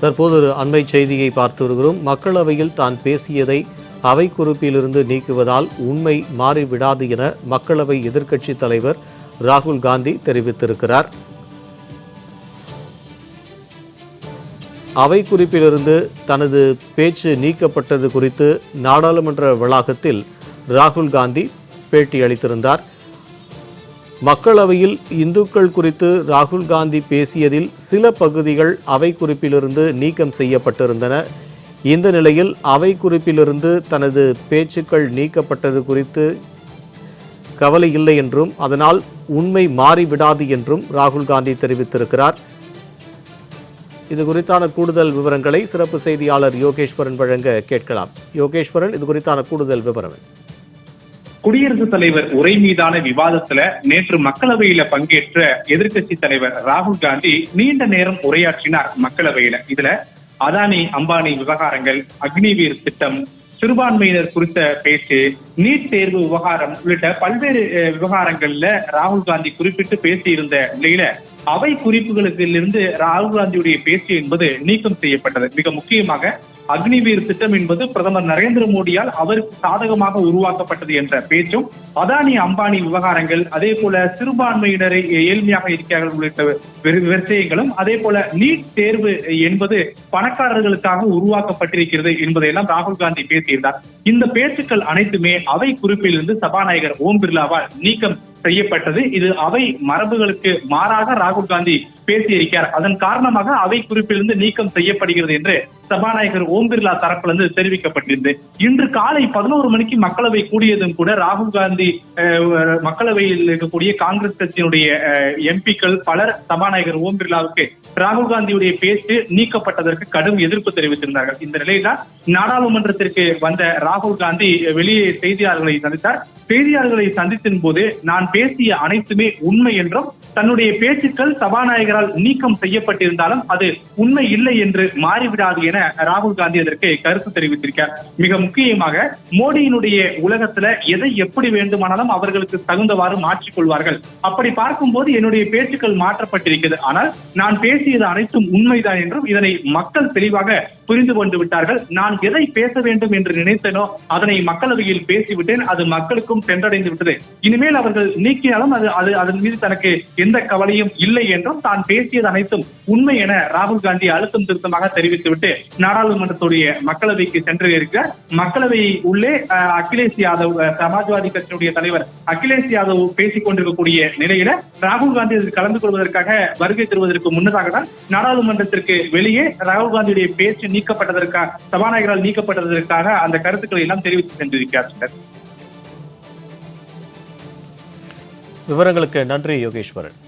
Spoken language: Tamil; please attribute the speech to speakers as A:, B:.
A: தற்போது ஒரு அண்மை செய்தியை பார்த்து வருகிறோம். மக்களவையில் தான் பேசியதை அவை குறிப்பிலிருந்து நீக்குவதால் உண்மை மாறிவிடாது என மக்களவை எதிர்க்கட்சித் தலைவர் ராகுல் காந்தி தெரிவித்திருக்கிறார். அவை குறிப்பிலிருந்து தனது பேச்சு நீக்கப்பட்டது குறித்து நாடாளுமன்ற வளாகத்தில் ராகுல் காந்தி பேட்டி அளித்திருந்தார். மக்களவையில் இந்துக்கள் குறித்து ராகுல் காந்தி பேசியதில் சில பகுதிகள் அவை குறிப்பிலிருந்து நீக்கம் செய்யப்பட்டிருந்தன. இந்த நிலையில் அவை குறிப்பிலிருந்து தனது பேச்சுக்கள் நீக்கப்பட்டது குறித்து கவலை இல்லை என்றும் அதனால் உண்மை மாறிவிடாது என்றும் ராகுல் காந்தி தெரிவித்திருக்கிறார். இது குறித்தான கூடுதல் விவரங்களை சிறப்பு செய்தியாளர் யோகேஸ்வரன் வழங்க கேட்கலாம். யோகேஸ்வரன் இது குறித்தான கூடுதல் விவரம்
B: குடியரசுத் தலைவர் உரை மீதான விவாதத்துல நேற்று மக்களவையில பங்கேற்ற எதிர்க்கட்சி தலைவர் ராகுல் காந்தி நீண்ட நேரம் உரையாற்றினார் மக்களவையில. இதுல அதானி அம்பானி விவகாரங்கள் அக்னிவீர் திட்டம் சிறுபான்மையினர் குறித்த பேச்சு நீட் தேர்வு விவகாரம் உள்ளிட்ட பல்வேறு விவகாரங்கள்ல ராகுல் காந்தி குறிப்பிட்டு பேசியிருந்த நிலையில அவை குறிப்புகளுக்கிலிருந்து ராகுல் காந்தியுடைய பேச்சு என்பது நீக்கம் செய்யப்பட்டது. மிக முக்கியமாக அக்னிவீர் திட்டம் என்பது பிரதமர் நரேந்திர மோடியால் அவருக்கு சாதகமாக உருவாக்கப்பட்டது என்ற பேச்சும் அதானி அம்பானி விவகாரங்கள் அதே போல சிறுபான்மையினரை ஏழ்மையாக இருக்கிறார்கள் உள்ளிட்ட விஷயங்களும் அதே போல நீட் தேர்வு என்பது பணக்காரர்களுக்காக உருவாக்கப்பட்டிருக்கிறது என்பதையெல்லாம் ராகுல் காந்தி பேசியிருந்தார். இந்த பேச்சுக்கள் அனைத்துமே அவை குறிப்பிலிருந்து சபாநாயகர் ஓம் பிர்லாவால் நீக்கம் செய்யப்பட்டது. இது அவை மரபுகளுக்கு மாறாக ராகுல் காந்தி பேசியிருக்கிறார். அதன் காரணமாக அவை குறிப்பிலிருந்து நீக்கம் செய்யப்படுகிறது என்று சபாநாயகர் ஓம் பிர்லா தரப்பிலிருந்து தெரிவிக்கப்பட்டிருந்தது இன்று காலை பதினோரு மணிக்கு மக்களவை கூடியதும் கூட ராகுல் காந்தி மக்களவையில் இருக்கக்கூடிய காங்கிரஸ் கட்சியினுடைய எம்பிக்கள் பலர் சபாநாயகர் ஓம் பிர்லாவுக்கு ராகுல் காந்தியுடைய பேச்சு நீக்கப்பட்டதற்கு கடும் எதிர்ப்பு தெரிவித்திருந்தார்கள். இந்த நிலையில நாடாளுமன்றத்திற்கு வந்த ராகுல் காந்தி வெளியே செய்தியாளர்களை சந்தித்தார். செய்தியாளர்களை சந்தித்தின் போது நான் பேசிய அனைத்துமே உண்மை என்றும் தன்னுடைய பேச்சுக்கள் சபாநாயகரால் நீக்கம் செய்யப்பட்டிருந்தாலும் அது உண்மை இல்லை என்று மாறிவிடாது என ராகுல் காந்தி அதற்கு கருத்து தெரிவித்திருக்கார். மிக முக்கியமாக மோடியினுடைய உலகத்துல எதை எப்படி வேண்டுமானாலும் அவர்களுக்கு தகுந்தவாறு மாற்றிக்கொள்வார்கள். அப்படி பார்க்கும்போது என்னுடைய பேச்சுக்கள் மாற்றப்பட்டிருக்கிறது. ஆனால் நான் பேசியது அனைத்தும் உண்மைதான் என்றும் இதனை மக்கள் தெளிவாக புரிந்து கொண்டு விட்டார்கள். நான் எதை பேச வேண்டும் என்று நினைத்தனோ அதனை மக்களவையில் பேசிவிட்டேன். அது மக்களுக்கும் சென்றடைந்து விட்டது. இனிமேல் அவர்கள் நீக்கினாலும் அது அது அதன் மீது தனக்கு எந்த கவலையும் இல்லை என்றும் தான் பேசியது அனைத்தும் உண்மை என ராகுல் காந்தி அழுத்தம் திருத்தமாக தெரிவித்துவிட்டு நாடாளுமன்றத்துடைய மக்களவைக்கு சென்று இருக்கிறார் மக்களவை உள்ளே அகிலேஷ் யாதவ் சமாஜ்வாதி கட்சியுடைய தலைவர் அகிலேஷ் யாதவ் பேசிக் கொண்டிருக்கக்கூடிய நிலையில ராகுல் காந்தி கலந்து கொள்வதற்காக வருகை தருவதற்கு முன்னதாக தான் நாடாளுமன்றத்திற்கு வெளியே ராகுல் காந்தியுடைய பேச்சு நீக்கப்பட்டதற்காக சபாநாயகரால் நீக்கப்பட்டதற்காக அந்த கருத்துக்களை எல்லாம் தெரிவித்து சென்றிருக்கிறார் சார்.
A: விவரங்களுக்கு நன்றி யோகேஸ்வரன்.